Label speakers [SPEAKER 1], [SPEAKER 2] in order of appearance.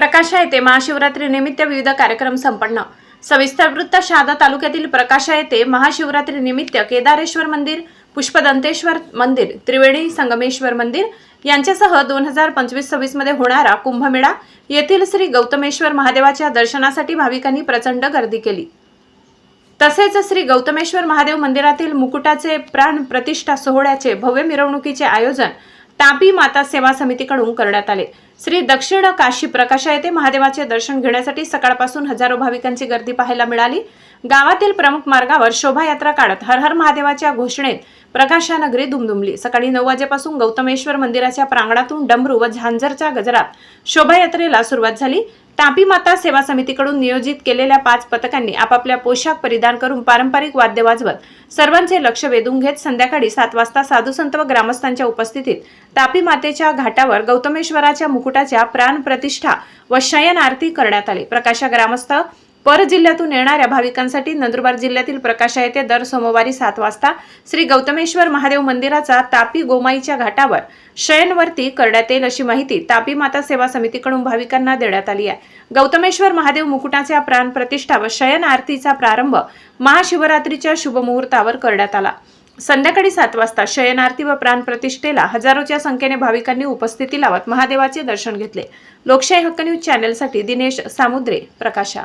[SPEAKER 1] प्रकाशा येथे महाशिवरात्री निमित्त विविध कार्यक्रम संपन्न. सविस्तर वृत्त शहादा तालुक्यातील प्रकाशा येथे महाशिवरात्री निमित्त केदारेश्वर मंदिर पुष्पदंतेश्वर मंदिर त्रिवेणी संगमेश्वर मंदिर यांच्यासह दोन हजार पंचवीस सव्वीसमध्ये होणारा कुंभमेळा येथील श्री गौतमेश्वर महादेवाच्या दर्शनासाठी भाविकांनी प्रचंड गर्दी केली. तसेच श्री गौतमेश्वर महादेव मंदिरातील मुकुटाचे प्राण प्रतिष्ठा सोहळ्याचे भव्य मिरवणुकीचे आयोजन टापी माता सेवा समितीकडून करण्यात आले. श्री दक्षिण काशी प्रकाशा येथे महादेवाचे दर्शन घेण्यासाठी सकाळपासून हजारो भाविकांची गर्दी पाहायला मिळाली. गावातील प्रमुख मार्गावर शोभायात्रा काढत हर हर महादेवाच्या घोषणेत प्रकाशा नगरी दुमदुमली. सकाळी नऊ वाजेपासून गौतमेश्वर मंदिराच्या प्रांगणातून डमरू व झांजरच्या गजरात शोभायात्रेला सुरुवात झाली. तापी माता सेवा समितीकडून नियोजित केलेल्या पाच पथकांनी आपापल्या पोशाख परिधान करून पारंपरिक वाद्य वाजवत सर्वांचे लक्ष वेधून घेत संध्याकाळी सात वाजता साधुसंत व ग्रामस्थांच्या उपस्थितीत तापी मातेच्या घाटावर गौतमेश्वराच्या मुकुटाच्या प्राण प्रतिष्ठा व शयन आरती करण्यात आली. प्रकाशा ग्रामस्थ पर जिल्ह्यातून येणाऱ्या भाविकांसाठी नंदुरबार जिल्ह्यातील प्रकाशा येथे दर सोमवारी सात वाजता श्री गौतमेश्वर महादेव मंदिराचा तापी गोमाईच्या घाटावर शयनवर्ती करण्यात येईल अशी माहिती तापी माता सेवा समितीकडून भाविकांना देण्यात आली आहे. गौतमेश्वर महादेव मुकुटाच्या प्राण प्रतिष्ठा व शयन आरतीचा प्रारंभ महाशिवरात्रीच्या शुभमुहूर्तावर करण्यात आला. संध्याकाळी सात वाजता शयन आरती व प्राण प्रतिष्ठेला हजारोच्या संख्येने भाविकांनी उपस्थिती लावत महादेवाचे दर्शन घेतले. लोकशाही हक्क न्यूज चॅनेलसाठी दिनेश सामुद्रे प्रकाशा.